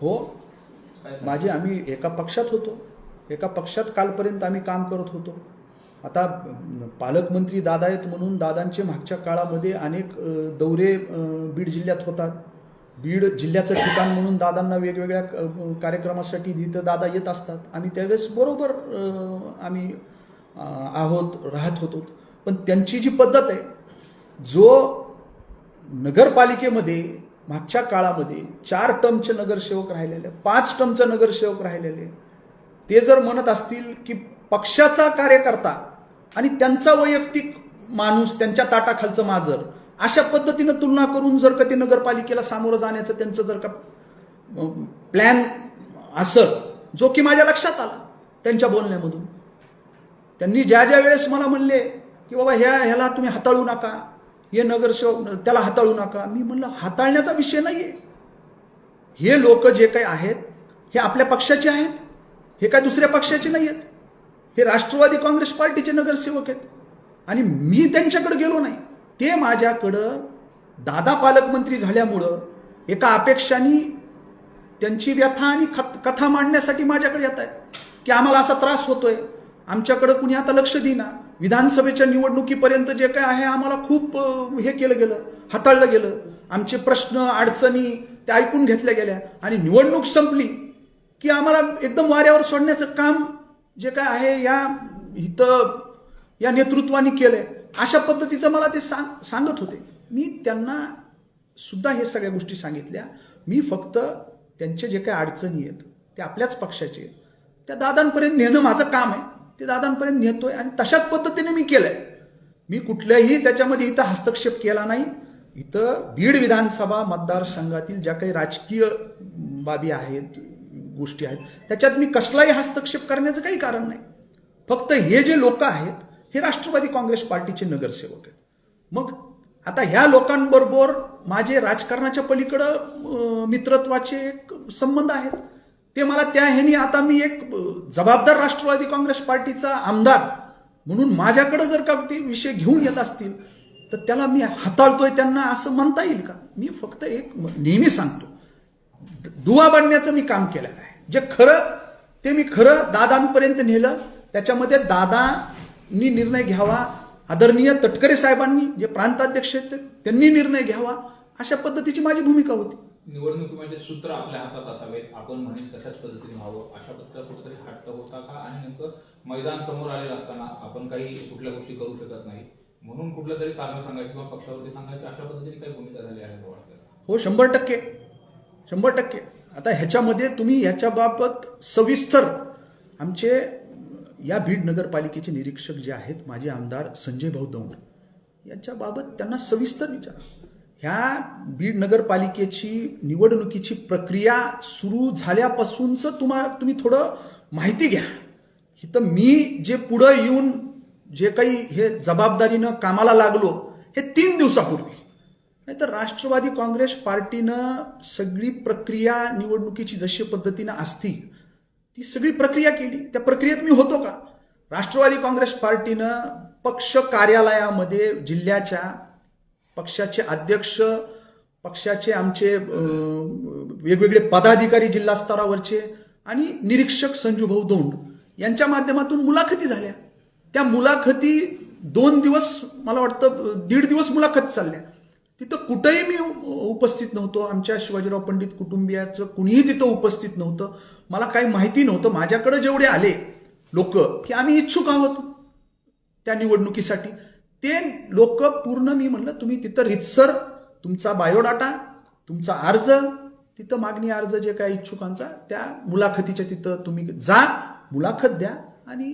हो? माझे आम्ही एका पक्षात होतो. एका पक्षात कालपर्यंत आम्ही काम करत होतो. आता पालकमंत्री दादा आहेत म्हणून दादांचे मागच्या काळामध्ये अनेक दौरे बीड जिल्ह्यात होतात. बीड जिल्ह्याचं ठिकाण म्हणून दादांना वेगवेगळ्या कार्यक्रमासाठी तिथं दादा येत असतात. आम्ही त्यावेळेस बरोबर आम्ही आहोत राहत होतो. पण त्यांची जी पद्धत आहे जो नगरपालिकेमध्ये मागच्या काळामध्ये चार टर्मचे नगरसेवक राहिलेले पाच टर्मचे नगरसेवक राहिलेले. ते जर म्हणत असतील की पक्षाचा कार्यकर्ता आणि त्यांचा वैयक्तिक माणूस त्यांच्या ताटाखालचं माजर अशा पद्धतीनं तुलना करून जर का ते नगरपालिकेला सामोरं जाण्याचं त्यांचं जर का प्लॅन असं जो की माझ्या लक्षात आला त्यांच्या बोलण्यामधून. त्यांनी ज्या ज्या वेळेस मला म्हणले की बाबा ह्या ह्याला तुम्ही हाताळू नका हे नगरसेवक त्याला हाताळू नका. मी म्हणलं हाताळण्याचा विषय नाही आहे हे लोक जे काही आहेत हे आपल्या पक्षाचे आहेत हे काय दुसऱ्या पक्षाचे नाही आहेत हे राष्ट्रवादी काँग्रेस पार्टीचे नगरसेवक आहेत. आणि मी त्यांच्याकडे गेलो नाही. ते माझ्याकडं दादा पालकमंत्री झाल्यामुळं एका अपेक्षाने त्यांची व्यथा आणि कथा मांडण्यासाठी माझ्याकडे येत आहेत की आम्हाला असा त्रास होतोय. आमच्याकडं कुणी आता लक्ष देईना. विधानसभेच्या निवडणुकीपर्यंत जे काय आहे आम्हाला खूप हे केलं गेलं हाताळलं गेलं. आमचे प्रश्न अडचणी ते ऐकून घेतल्या गेल्या. आणि निवडणूक संपली की आम्हाला एकदम वाऱ्यावर सोडण्याचं काम जे काय आहे या इथं या नेतृत्वाने केलंय. अशा पद्धतीचं मला ते सांग सांगत होते. मी त्यांना सुद्धा हे सगळ्या गोष्टी सांगितल्या. मी फक्त त्यांचे जे काही अडचणी आहेत ते आपल्याच पक्षाचे आहेत. त्या दादांपर्यंत नेणं माझं काम आहे. ते दादांपर्यंत नेतोय आणि तशाच पद्धतीने मी केलंय. मी कुठल्याही त्याच्यामध्ये इथं हस्तक्षेप केला नाही. इथं बीड विधानसभा मतदारसंघातील ज्या काही राजकीय बाबी आहेत गोष्टी आहेत त्याच्यात मी कसलाही हस्तक्षेप करण्याचं काही कारण नाही. फक्त हे जे लोक आहेत हे राष्ट्रवादी काँग्रेस पार्टीचे नगरसेवक आहेत. मग आता ह्या लोकांबरोबर माझे राजकारणाच्या पलीकडं मित्रत्वाचे एक संबंध आहेत. ते मला त्या ह्यानी आता मी एक जबाबदार राष्ट्रवादी काँग्रेस पार्टीचा आमदार म्हणून माझ्याकडे जर का ते विषय घेऊन येत असतील तर त्याला मी हाताळतोय त्यांना असं म्हणता येईल का? मी फक्त एक नेहमी सांगतो दुवा बनण्याचं मी काम केलेलं आहे. जे खरं ते मी खरं दादांपर्यंत नेलं त्याच्यामध्ये दादांनी निर्णय घ्यावा आदरणीय तटकरे साहेबांनी जे प्रांताध्यक्ष आहेत त्यांनी निर्णय घ्यावा अशा पद्धतीची माझी भूमिका होती. निवडणुकीमध्ये म्हणजे सूत्र आपल्या हातात असावेत. आपण म्हणेल तशाच पद्धतीने व्हावं. अशा पद्धतीचा कुठेतरी हट्ट होता का? आणि नेमकं मैदान समोर आलेलं असताना आपण काही कुठल्या गोष्टी करू शकत नाही. म्हणून कुठलं तरी कारण सांगायचं किंवा पक्षावरती सांगायचं अशा पद्धतीने काही भूमिका झाली आहे हो शंभर टक्के. शंभर टक्के. आता ह्याच्यामध्ये तुम्ही ह्याच्याबाबत सविस्तर आमचे या बीड नगरपालिकेचे निरीक्षक जे आहेत माझे आमदार संजय भाऊ दौंड यांच्याबाबत त्यांना सविस्तर विचारा. ह्या बीड नगरपालिकेची निवडणुकीची प्रक्रिया सुरू झाल्यापासूनच तुम्हा तुम्ही थोडं माहिती घ्या. इथं मी जे पुढं येऊन जे काही हे जबाबदारीनं कामाला लागलो हे तीन दिवसापूर्वी. नाही तर राष्ट्रवादी काँग्रेस पार्टीनं सगळी प्रक्रिया निवडणुकीची जशी पद्धतीनं असती ती सगळी प्रक्रिया केली. त्या प्रक्रियेत मी होतो का? राष्ट्रवादी काँग्रेस पार्टीनं पक्ष कार्यालयामध्ये जिल्ह्याच्या पक्षाचे अध्यक्ष पक्षाचे आमचे वेगवेगळे पदाधिकारी जिल्हा स्तरावरचे आणि निरीक्षक संजू भाऊ दोंड यांच्या माध्यमातून मुलाखती झाल्या. त्या मुलाखती दोन दिवस मला वाटतं दीड दिवस मुलाखत चालल्या. तिथं कुठंही मी उपस्थित नव्हतो. आमच्या शिवाजीराव पंडित कुटुंबियाचं कुणीही तिथं उपस्थित नव्हतं. मला काही माहिती नव्हतं. माझ्याकडे जेवढे आले लोक की आम्ही इच्छुक आहोत त्या निवडणुकीसाठी. ते लोक पूर्ण मी म्हणलं तुम्ही तिथं रितसर तुमचा बायोडाटा तुमचा अर्ज तिथं मागणी अर्ज जे काय इच्छुकांचा त्या मुलाखतीच्या तिथं तुम्ही जा मुलाखत द्या आणि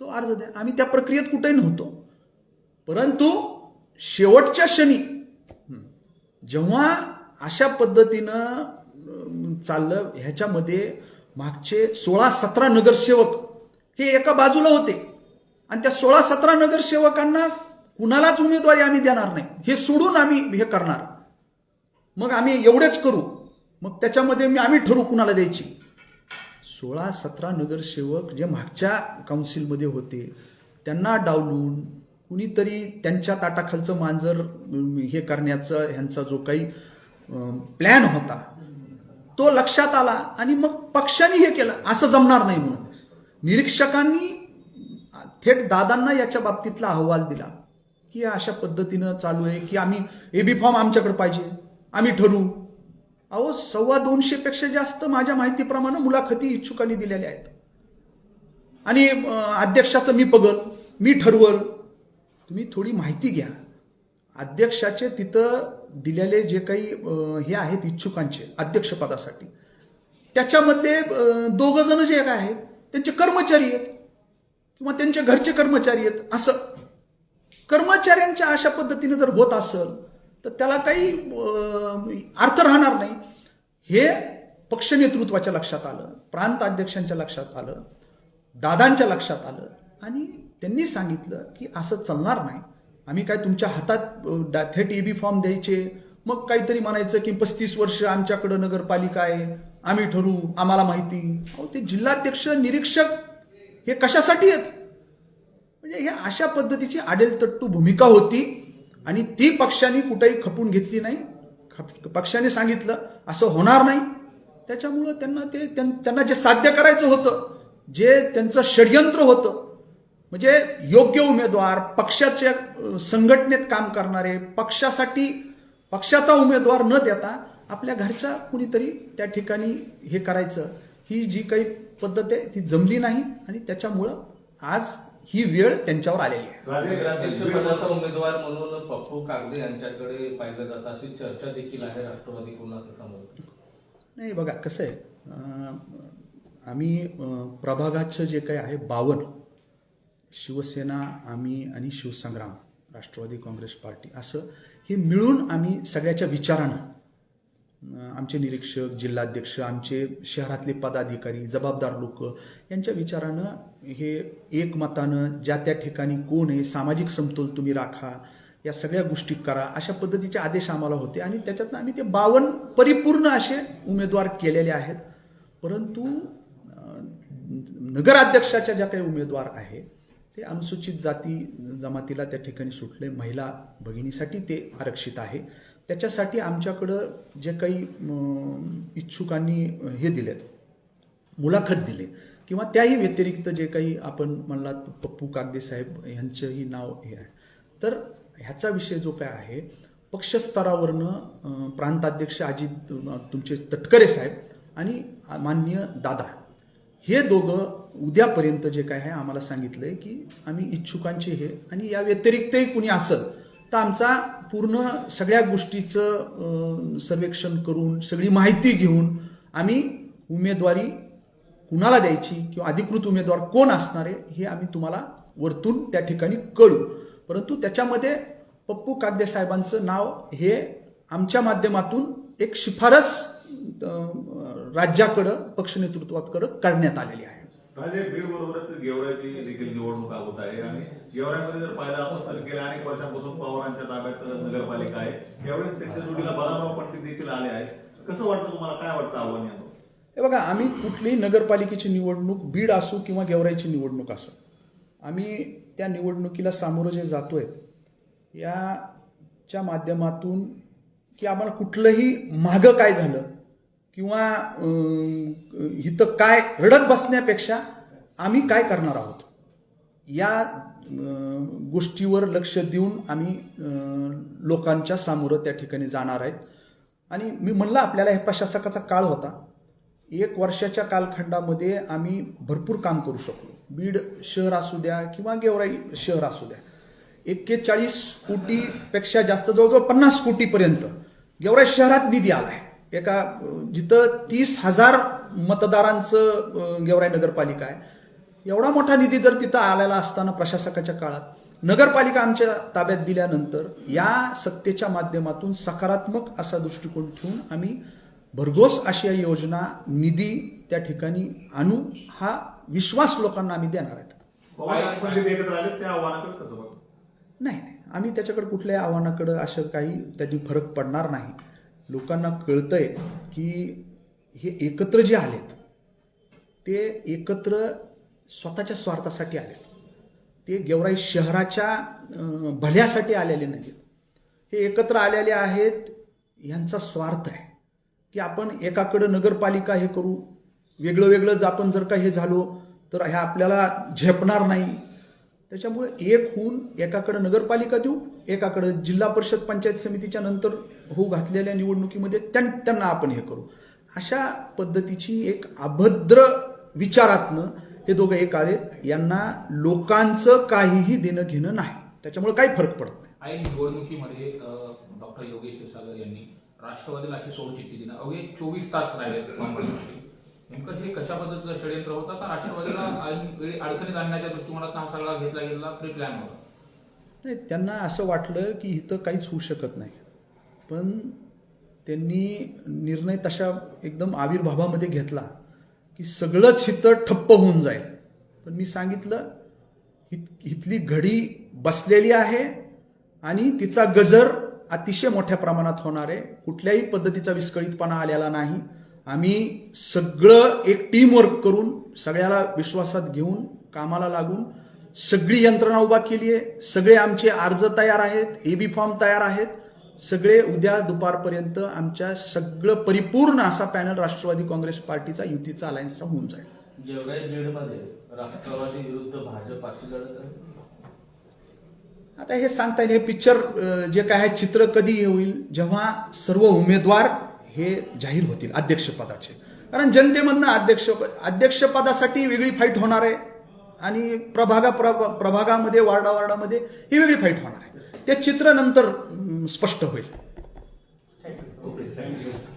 तो अर्ज द्या. आम्ही त्या प्रक्रियेत कुठेही नव्हतो. परंतु शेवटच्या क्षणी जेव्हा अशा पद्धतीनं चाललं ह्याच्यामध्ये मागचे सोळा सतरा नगरसेवक हे एका बाजूला होते. आणि त्या सोळा सतरा नगरसेवकांना कुणालाच उमेदवारी आम्ही देणार नाही. हे सोडून आम्ही हे करणार. मग आम्ही एवढेच करू. मग त्याच्यामध्ये मी आम्ही ठरवू कुणाला द्यायची. सोळा सतरा नगरसेवक जे मागच्या काउन्सिलमध्ये होते त्यांना डावलून कुणीतरी त्यांच्या ताटाखालचं मांजर हे करण्याचा ह्यांचा जो काही प्लॅन होता तो लक्षात आला आणि मग पक्षाने हे केलं. असं जमणार नाही म्हणून. निरीक्षकांनी थेट दादांना याच्या बाबतीतला अहवाल दिला. की अशा पद्धतीनं चालू आहे की आम्ही एबी फॉर्म आमच्याकडे पाहिजे. आम्ही ठरवू अहो सव्वा दोनशे पेक्षा जास्त माझ्या माहितीप्रमाणे मुलाखती इच्छुकांनी दिलेल्या आहेत. आणि अध्यक्षाचं मी बघल मी ठरवल. तुम्ही थोडी माहिती घ्या. अध्यक्षाचे तिथं दिलेले जे काही हे आहेत इच्छुकांचे अध्यक्षपदासाठी त्याच्यामध्ये दोघं जण जे काय आहेत त्यांचे कर्मचारी आहेत. किंवा त्यांचे घरचे कर्मचारी आहेत असं. कर्मचाऱ्यांच्या अशा पद्धतीने जर होत असेल तर त्याला काही अर्थ राहणार नाही. हे पक्ष नेतृत्वाच्या लक्षात आलं प्रांत अध्यक्षांच्या लक्षात आलं दादांच्या लक्षात आलं. आणि त्यांनी सांगितलं की असं चालणार नाही. आम्ही काय तुमच्या हातात अं, डा- थेट एबी फॉर्म द्यायचे? मग काहीतरी म्हणायचं की पस्तीस वर्ष आमच्याकडं नगरपालिका आहे आम्ही ठरू आम्हाला माहिती. अहो ते जिल्हाध्यक्ष निरीक्षक हे कशासाठी आहेत? म्हणजे हे अशा पद्धतीची आडेलतट्टू भूमिका होती आणि ती पक्षाने कुठेही खपून घेतली नाही. खप- पक्षाने सांगितलं असं होणार नाही. त्याच्यामुळं त्यांना ते त्यां- त्यांना जे साध्य करायचं होतं जे त्यांचं षडयंत्र होतं म्हणजे योग्य उमेदवार पक्षाच्या संघटनेत काम करणारे पक्षासाठी पक्षाचा उमेदवार न देता आपल्या घरच्या कुणीतरी त्या ठिकाणी हे करायचं. ही जी काही पद्धत आहे ती जमली नाही आणि त्याच्यामुळं आज ही वेळ त्यांच्यावर आलेली आहे. उमेदवार म्हणून पप्पू कागदे यांच्याकडे पाहिलं जातं. अशी चर्चा देखील आहे राष्ट्रवादीकडून असं समजतं नाही बघा कसं आहे आम्ही प्रभागाचं जे काही आहे बावन शिवसेना आम्ही आणि शिवसंग्राम राष्ट्रवादी काँग्रेस पार्टी असं हे मिळून आम्ही सगळ्याच्या विचारानं आमचे निरीक्षक जिल्हाध्यक्ष आमचे शहरातले पदाधिकारी जबाबदार लोक यांच्या विचारानं हे एकमतानं ज्या त्या ठिकाणी कोण आहे सामाजिक समतोल तुम्ही राखा या सगळ्या गोष्टी करा अशा पद्धतीचे आदेश आम्हाला होते. आणि त्याच्यातनं आम्ही ते बावन परिपूर्ण असे उमेदवार केलेले आहेत. परंतु नगराध्यक्षाच्या ज्या काही उमेदवार आहे ते अनुसूचित जाती जमातीला त्या ठिकाणी सुटले. महिला भगिनीसाठी ते आरक्षित आहे. त्याच्यासाठी आमच्याकडं जे काही इच्छुकांनी हे दिलेत मुलाखत दिले किंवा त्याही व्यतिरिक्त जे काही आपण म्हणला पप्पू कागदे साहेब यांचंही नाव हे आहे. तर ह्याचा विषय जो काय आहे पक्षस्तरावरनं प्रांताध्यक्ष अजित तुमचे तटकरे साहेब आणि माननीय दादा हे दोघं उद्यापर्यंत जे काय आहे आम्हाला सांगितलंय की आम्ही इच्छुकांचे हे आणि या व्यतिरिक्तही कुणी असेल तर आमचा पूर्ण सगळ्या गोष्टीचं सर्वेक्षण करून सगळी माहिती घेऊन आम्ही उमेदवारी कुणाला द्यायची किंवा अधिकृत उमेदवार कोण असणार आहे हे आम्ही तुम्हाला वरतून त्या ठिकाणी कळू. परंतु त्याच्यामध्ये पप्पू कागदे साहेबांचं नाव हे आमच्या माध्यमातून एक शिफारस राज्याकडं पक्ष नेतृत्वाकडं करण्यात आलेली आहे. राजे बीड बरोबरच गेवराची देखील निवडणूक होत आहे आणि गेवरामध्ये जर पाहिलं आपण तर गेल्या अनेक वर्षांपासून पवारांच्या ताब्यात नगरपालिका आहे. यावेळेस त्यांच्या जोडीला देखील आले आहेत. कसं वाटतं तुम्हाला? काय वाटतं आव्हान हे बघा आम्ही कुठलीही नगरपालिकेची निवडणूक बीड असो किंवा गेवराईची निवडणूक असो आम्ही त्या निवडणुकीला सामोरं जे जातोय याच्या माध्यमातून की आम्हाला कुठलंही मागं काय झालं किंवा इथं काय रडत बसण्यापेक्षा आम्ही काय करणार आहोत? या गोष्टीवर लक्ष देऊन आम्ही लोकांच्या सामोरं त्या ठिकाणी जाणार आहेत. आणि मी म्हणलं आपल्याला हे प्रशासकाचा काळ होता. एक वर्षाच्या कालखंडामध्ये आम्ही भरपूर काम करू शकलो. बीड शहर असू द्या किंवा गेवराई शहर असू द्या. एक्केचाळीस कोटीपेक्षा जास्त जवळजवळ पन्नास कोटीपर्यंत गेवराई शहरात निधी आला आहे एका जिथं तीस हजार मतदारांचं गेवराई नगरपालिका आहे. एवढा मोठा निधी जर तिथं आलेला असताना प्रशासकाच्या काळात नगरपालिका आमच्या ताब्यात दिल्यानंतर या सत्तेच्या माध्यमातून सकारात्मक असा दृष्टिकोन ठेवून आम्ही भरघोस अशा योजना निधी त्या ठिकाणी आणू हा विश्वास लोकांना आम्ही देणार आहेत. नाही आम्ही त्याच्याकडे कुठल्याही आव्हानाकडे असं काही त्यांनी फरक पडणार नाही. लोकांना कळतंय की हे एकत्र जे आलेत ते एकत्र स्वतःच्या स्वार्थासाठी आलेत. ते गेवराई शहराच्या भल्यासाठी आलेले नाहीत. हे एकत्र आलेले आहेत यांचा स्वार्थ आहे. की आपण एकाकडं नगरपालिका हे करू वेगळं वेगळं आपण जर का हे झालो तर ह्या आपल्याला झेपणार नाही. त्याच्यामुळे एक होऊन एकाकडे नगरपालिका देऊ एकाकडे जिल्हा परिषद पंचायत समितीच्या नंतर होऊ घातलेल्या निवडणुकीमध्ये त्यां- त्यांना आपण हे करू. अशा पद्धतीची एक अभद्र विचारातनं हे दोघं एक आले यांना लोकांचं काहीही देणं घेणं नाही. त्याच्यामुळे काही फरक पडत नाही. निवडणुकीमध्ये डॉक्टर योगेश क्षीरसागर यांनी राष्ट्रवादीला अशी सोडचिठ्ठी दिली. अवघे चोवीस तास राहिले नेमकं हे कशा पद्धतीचं षडयंत्र होतं का राष्ट्रवादीला अडचणीत आणण्याच्या दृष्टिकोनात हा सगळा घेतला गेलेला प्री प्लॅन होता नाही त्यांना असं वाटलं की इथं काहीच होऊ शकत नाही. पण त्यांनी निर्णय तशा एकदम आविर्भावामध्ये घेतला की सगळंच इथं ठप्प होऊन जाईल. पण मी सांगितलं हित इथली घडी बसलेली आहे आणि तिचा गजर अतिशय मोठ्या प्रमाणात होणार आहे. कुठल्याही पद्धतीचा विस्कळीतपणा आलेला नाही. आम्ही सगळं एक टीमवर्क करून सगळ्याला विश्वासात घेऊन कामाला लागून सगळी यंत्रणा उभा केली आहे. सगळे आमचे अर्ज तयार आहेत एबी फॉर्म तयार आहेत. सगळे उद्या दुपारपर्यंत आमच्या सगळं परिपूर्ण असा पॅनल राष्ट्रवादी काँग्रेस पार्टीचा युतीचा अलायन्सचा होऊन जाईल. गेवराई बीडमध्ये राष्ट्रवादी विरुद्ध भाजप अशी लढत आहे? आता हे सांगता येईल हे पिक्चर जे काय आहे चित्र कधी होईल? जेव्हा सर्व उमेदवार हे जाहीर होतील अध्यक्षपदाचे. कारण जनतेमधनं अध्यक्ष अध्यक्षपदासाठी वेगळी फाईट होणार आहे. आणि प्रभागा प्रभा- प्रभागामध्ये वार्डा वार्डामध्ये ही वेगळी फाईट होणार आहे. ते चित्र नंतर स्पष्ट होईल. Okay thank you